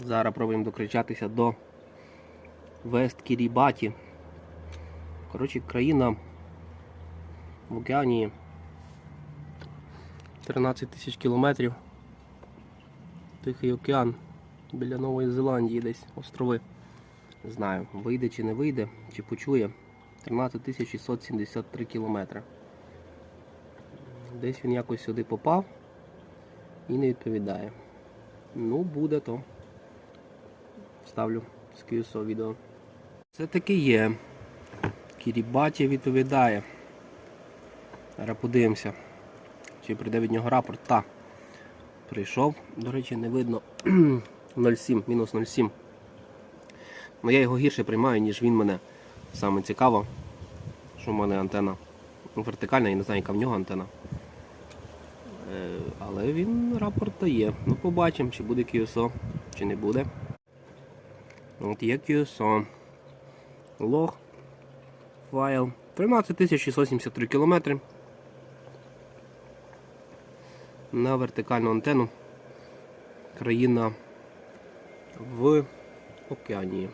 Зараз пробуємо докричатися до Вест Кірібаті. Коротше, країна в океані 13 тисяч кілометрів. Тихий океан біля Нової Зеландії десь острови. Не знаю, вийде чи не вийде, чи почує. 13 тисяч 673 кілометри. Десь він якось сюди попав і не відповідає. Ну, буде то. Ставлю з QSO відео. Це таки є. Кірібаті відповідає. Зараз подивимося, чи прийде від нього рапорт. Та. Прийшов, до речі, не видно 0,7, мінус 0,7. Ну я його гірше приймаю, ніж він мене. Саме цікаво, що в мене антена вертикальна, я не знаю, яка в нього антена. Е, Але він рапорт дає. Ну побачимо, чи буде QSO, чи не буде. От є QSO. Лог. Файл. 13673 км. На вертикальну антенну. Країна в Океанії.